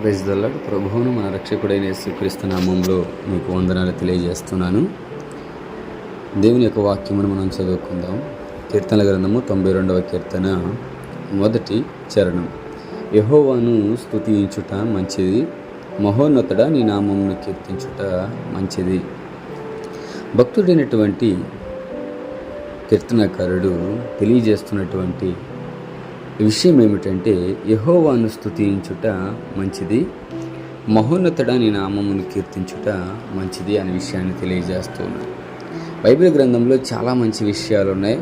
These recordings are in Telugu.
ప్రైజ్ ప్రభువును మన రక్షకుడైన యేసుక్రీస్తు నామంలో మీకు వందనాలు తెలియజేస్తున్నాను. దేవుని యొక్క వాక్యమును మనం చదువుకుందాం. కీర్తనల గ్రంథము తొంభై రెండవ కీర్తన మొదటి చరణం. యహోవాను స్తుతించుట మంచిది మహోన్నతుడ నీ నామమును కీర్తించుట మంచిది. భక్తుడైనటువంటి కీర్తనకారుడు తెలియజేస్తున్నటువంటి విషయం ఏమిటంటే యహోవాను స్థుతించుట మంచిది మహోన్నతుడని నామమును కీర్తించుట మంచిది అనే విషయాన్ని తెలియజేస్తున్నాను బైబిల్ గ్రంథంలో చాలా మంచి విషయాలు ఉన్నాయి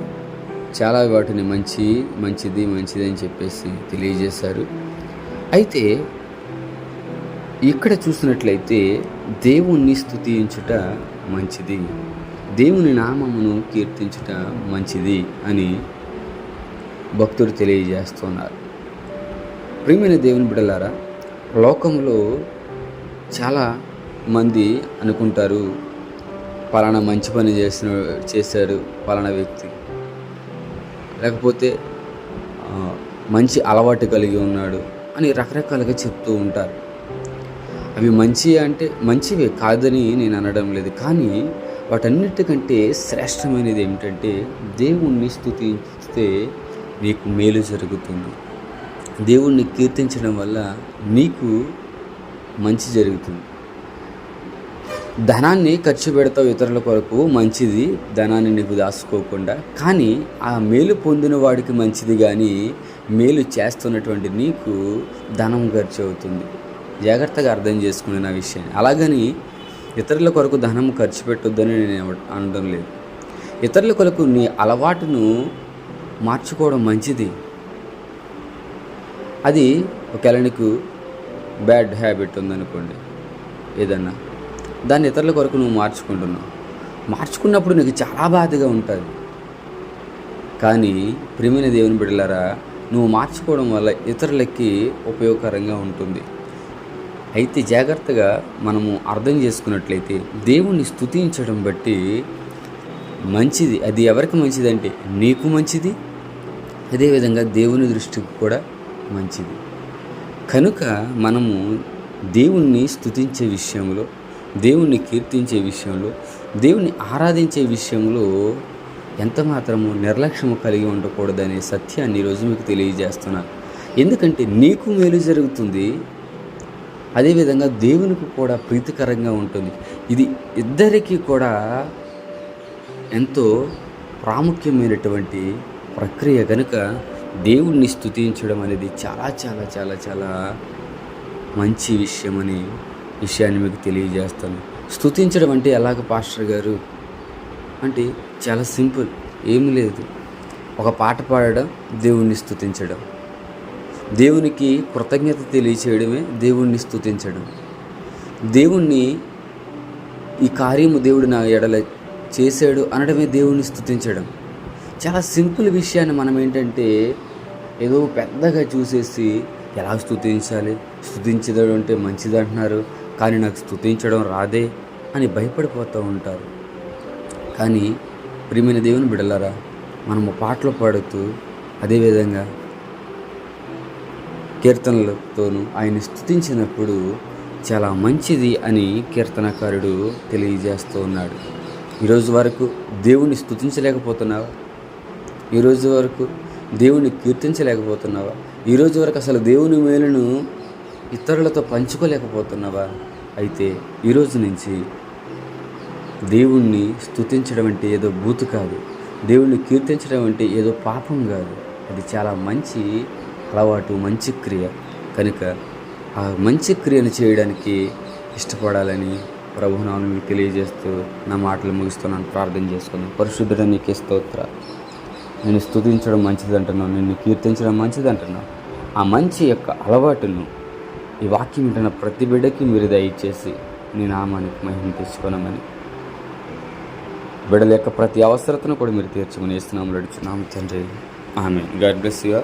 చాలా వాటిని మంచి మంచిది మంచిది అని చెప్పేసి తెలియజేశారు. అయితే ఇక్కడ చూసినట్లయితే దేవుణ్ణి స్థుతించుట మంచిది దేవుని నామమును కీర్తించుట మంచిది అని భక్తుడు తెలియజేస్తున్నారు. ప్రియమైన దేవుని బిడలారా లోకంలో చాలా మంది అనుకుంటారు పలానా మంచి పని చేసిన చేశాడు పలానా వ్యక్తి. లేకపోతే మంచి అలవాటు కలిగి ఉన్నాడు అని రకరకాలుగా చెప్తూ ఉంటారు. అవి మంచి అంటే మంచివే కాదని నేను అనడం లేదు. కానీ వాటన్నిటికంటే శ్రేష్టమైనది ఏమిటంటే దేవుణ్ణి స్థుతిస్తే నీకు మేలు జరుగుతుంది. దేవుణ్ణి కీర్తించడం వల్ల నీకు మంచి జరుగుతుంది. ధనాన్ని ఖర్చు పెడతావు ఇతరుల కొరకు మంచిది ధనాన్ని నీకు దాచుకోకుండా. కానీ ఆ మేలు పొందిన వాడికి మంచిది కానీ మేలు చేస్తున్నటువంటి నీకు ధనం ఖర్చు అవుతుంది. జాగ్రత్తగా అర్థం చేసుకునే నా విషయాన్ని. అలాగని ఇతరుల కొరకు ధనం ఖర్చు పెట్టొద్దని నేను అనడం లేదు. ఇతరుల కొరకు నీ అలవాటును మార్చుకోవడం మంచిది. అది ఒకవేళ నీకు బ్యాడ్ హ్యాబిట్ ఉందనుకోండి ఏదన్నా. దాన్ని ఇతరుల కొరకు నువ్వు మార్చుకుంటున్నావు. మార్చుకున్నప్పుడు నీకు చాలా బాధగా ఉంటుంది. కానీ ప్రియమైన దేవుని బిడ్డలారా నువ్వు మార్చుకోవడం వల్ల ఇతరులకి ఉపయోగకరంగా ఉంటుంది. అయితే జాగ్రత్తగా మనము అర్థం చేసుకున్నట్లయితే దేవుణ్ణి స్థుతించడం బట్టి మంచిది. అది ఎవరికి మంచిదంటే నీకు మంచిది అదేవిధంగా దేవుని దృష్టికి కూడా మంచిది. కనుక మనము దేవుణ్ణి స్తుతించే విషయంలో దేవుణ్ణి కీర్తించే విషయంలో దేవుణ్ణి ఆరాధించే విషయంలో ఎంత మాత్రము నిర్లక్ష్యము కలిగి ఉండకూడదనే సత్యాన్ని ఈరోజు మీకు తెలియజేస్తున్నాను ఎందుకంటే నీకు మేలు జరుగుతుంది. అదేవిధంగా దేవునికి కూడా ప్రీతికరంగా ఉంటుంది. ఇది ఇద్దరికీ కూడా ఎంతో ప్రాముఖ్యమైనటువంటి ప్రక్రియ కనుక దేవుణ్ణి స్థుతించడం అనేది చాలా చాలా చాలా చాలా మంచి విషయం అని విషయాన్ని మీకు తెలియజేస్తాను. స్థుతించడం అంటే ఎలాగ పాస్టర్ గారు? అంటే చాలా సింపుల్ ఏమీ లేదు. ఒక పాట పాడడం దేవుణ్ణి స్థుతించడం దేవునికి కృతజ్ఞత తెలియచేయడమే దేవుణ్ణి స్థుతించడం దేవుణ్ణి ఈ కార్యము దేవుడు నా ఎడల చేశాడు అనడమే దేవుణ్ణి స్థుతించడం చాలా సింపుల్ విషయాన్ని మనం ఏంటంటే ఏదో పెద్దగా చూసేసి ఎలా స్తుతించాలి? స్తుతించడం అంటే మంచిది అంటున్నారు కానీ నాకు స్తుతించడం రాదే అని భయపడిపోతూ ఉంటారు. కానీ ప్రియమైన దేవుని బిడలరా మనము పాటలు పాడుతూ అదేవిధంగా కీర్తనలతోనూ ఆయన స్థుతించినప్పుడు చాలా మంచిది అని కీర్తనకారుడు తెలియజేస్తూ ఉన్నాడు. ఈరోజు వరకు దేవుణ్ణి స్తుతించలేకపోతున్నావా? ఈరోజు వరకు దేవుణ్ణి కీర్తించలేకపోతున్నావా? ఈరోజు వరకు అసలు దేవుని మేలును ఇతరులతో పంచుకోలేకపోతున్నావా? అయితే ఈరోజు నుంచి దేవుణ్ణి స్తుతించడం అంటే ఏదో బూతు కాదు. దేవుణ్ణి కీర్తించడం అంటే ఏదో పాపం కాదు. అది చాలా మంచి అలవాటు మంచి క్రియ. కనుక ఆ మంచి క్రియను చేయడానికి ఇష్టపడాలని ప్రభునామం మీకు తెలియజేస్తూ నా మాటలు ముగిస్తున్నాను. ప్రార్థన చేసుకున్నాను పరిశుద్ధుడ నీకే స్తోత్ర. నేను స్తుతించడం మంచిది అంటున్నాను నిన్ను కీర్తించడం మంచిది అంటున్నాను ఆ మంచి యొక్క అలవాటును ఈ వాక్యం వింటున్న ప్రతి బిడ్డకి మీరు దయచేసి నీ నామానికి మహిమ తెచ్చుకోనమని. బిడ్డల యొక్క ప్రతి అవసరతను కూడా మీరు తీర్చుకుని ఇస్తున్నాము నడుచున్నాము తండ్రి. ఆమె గాడ్ బ్లెస్ యూ